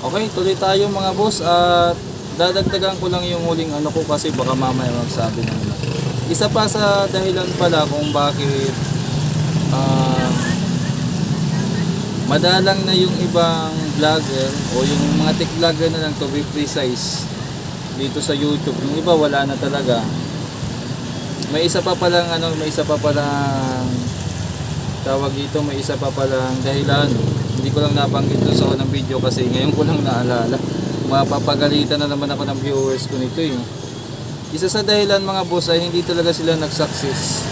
Okay, tuloy tayo mga boss at dadagdagan ko lang yung huling ano ko kasi baka mamaya magsabi ng ano. Isa pa sa dahilan pala kung bakit ah, madalang na yung ibang vlogger o yung mga tech vlogger na lang to be precise dito sa YouTube. Yung iba wala na talaga. May isa pa palang ano, may isa pa palang tawag dito, may isa pa palang dahilan. Hindi ko lang nabanggit doon sa unang video kasi ngayon ko lang naalala. Mapapagalitan na naman ako ng viewers ko nito eh. Isa sa dahilan mga boss ay hindi talaga sila nag-success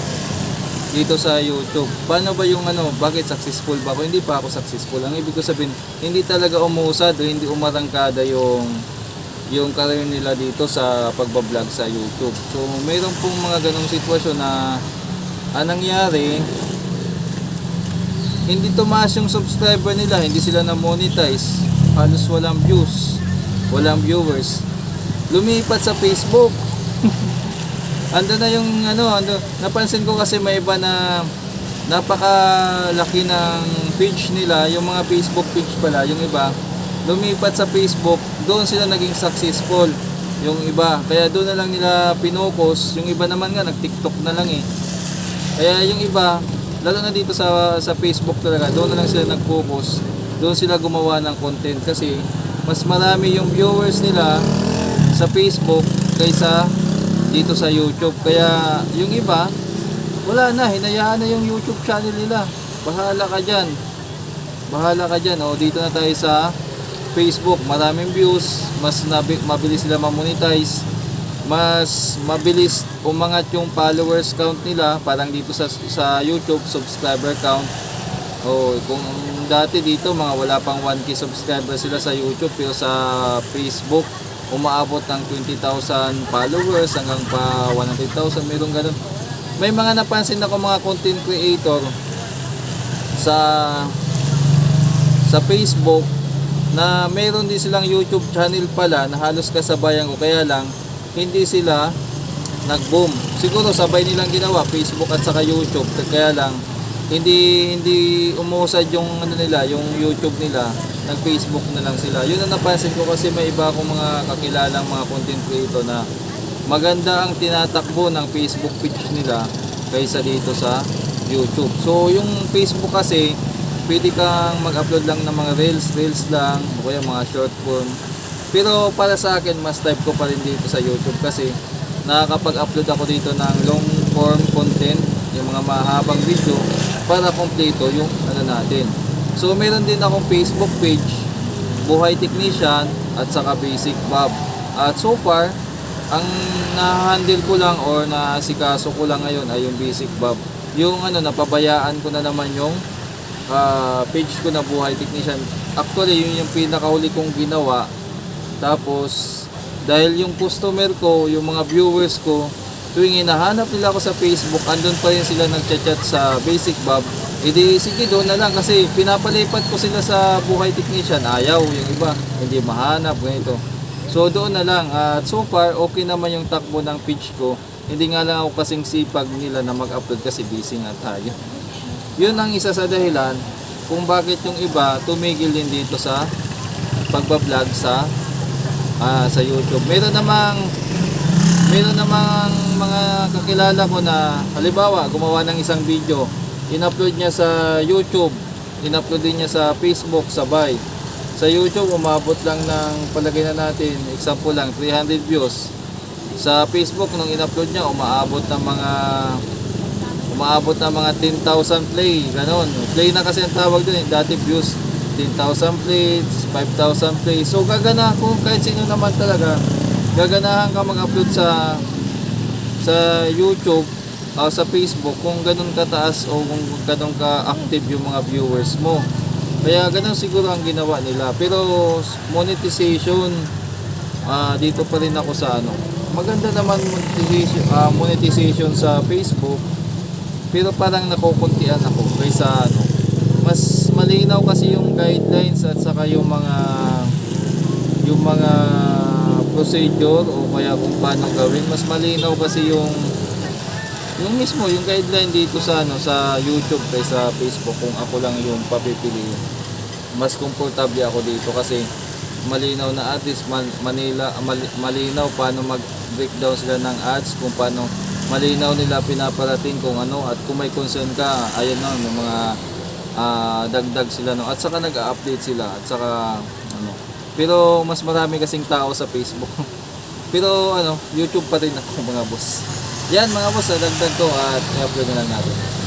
dito sa YouTube. Paano ba yung ano, bakit successful ba ako? Hindi pa ako successful. Ang ibig ko sabihin, hindi talaga umusad o hindi umarangkada yung yung career nila dito sa pagbablog sa YouTube. So, mayroon pong mga ganong sitwasyon na anong nangyari, hindi tumaas yung subscriber nila, hindi sila na-monetize, halos walang views, walang viewers. Lumipat sa Facebook. ando na yung ano, ando, napansin ko kasi may iba na napakalaki ng page nila, yung mga Facebook page pala, yung iba, lumipat sa Facebook, doon sila naging successful. Yung iba, kaya doon na lang nila pinokos, yung iba naman nga nag-TikTok na lang eh. Kaya yung iba, lalo na dito sa sa Facebook talaga, doon na lang sila nag-focus. Doon sila gumawa ng content kasi mas marami yung viewers nila sa Facebook kaysa dito sa YouTube. Kaya yung iba, wala na, hinayaan na yung YouTube channel nila. Bahala ka dyan. Bahala ka dyan. O, dito na tayo sa Facebook. Maraming views, mas mabilis sila mamonetize, mas mabilis umangat yung followers count nila. Parang dito sa sa YouTube subscriber count. Oh kung dati dito mga wala pang 1k subscriber sila sa YouTube pero sa Facebook umaabot ng 20,000 followers hanggang pa 100,000 mayroong ganun. May mga napansin ako mga content creator sa sa Facebook na mayroon din silang YouTube channel pala na halos kasabayan ko. Kaya lang hindi sila nag-boom. Siguro sabay nilang ginawa Facebook at saka YouTube kaya lang hindi hindi umusad yung ano nila, yung YouTube nila, nag-Facebook na lang sila. Yun ang napansin ko kasi may iba akong mga kakilalang mga content creator na maganda ang tinatakbo ng Facebook page nila kaysa dito sa YouTube. So yung Facebook kasi pwede kang mag-upload lang ng mga reels, reels lang, o kaya mga short form. Pero para sa akin, mas type ko pa rin dito sa YouTube kasi nakakapag-upload ako dito ng long form content, yung mga mahabang video para kompleto yung ano natin. So meron din akong Facebook page, Buhay Technician at saka Basic Bob. At so far, ang na-handle ko lang or nasikaso ko lang ngayon ay yung Basic Bob. Yung ano, napabayaan ko na naman yung ah, page ko na Buhay Technician. Actually, yun yung pinakahuli kong ginawa. Tapos, dahil yung customer ko, yung mga viewers ko, tuwing hinahanap nila ako sa Facebook, andun pa rin sila nagchat-chat sa Basic Bob. Edi sige doon na lang kasi pinapalipat ko sila sa buhay technician. Ayaw yung iba, hindi mahanap ganito. So doon na lang at so far okay naman yung takbo ng page ko. Hindi nga lang ako kasing sipag nila na mag-upload kasi busy nga tayo. Yun ang isa sa dahilan kung bakit yung iba tumigil din dito sa pagbablog sa ah, sa YouTube. Meron namang meron namang mga kakilala ko na halimbawa gumawa ng isang video in-upload niya sa YouTube in-upload din niya sa Facebook sabay sa YouTube umabot lang ng palagay na natin example lang 300 views sa Facebook nung in-upload niya umaabot ng mga umaabot ng mga 10,000 play ganon play na kasi ang tawag doon eh. dati views 10,000 plays 5,000 plays so gagana kung kahit sino naman talaga gaganahan ka mag-upload sa sa YouTube o sa Facebook kung ganun kataas o kung ganun ka active yung mga viewers mo. Kaya ganun siguro ang ginawa nila. Pero monetization ah, dito pa rin ako sa ano. Maganda naman monetization, ah, monetization sa Facebook. Pero parang nakukuntian ako kaysa ano. Mas malinaw kasi yung guidelines at saka yung mga yung mga procedure o kaya kung paano gawin. Mas malinaw kasi yung yung mismo yung guideline dito sa ano sa YouTube kaysa Facebook kung ako lang yung papipiliin mas komportable ako dito kasi malinaw na at least man, Manila mali- malinaw paano mag breakdown sila ng ads kung paano malinaw nila pinaparating kung ano. At kung may concern ka ayun no may mga ah, dagdag sila no? At saka nag-update sila at saka ano. Pero mas marami kasing tao sa Facebook. Pero ano YouTube pa rin ako mga boss. Yan mga boss dagdag ko at i-upload na lang natin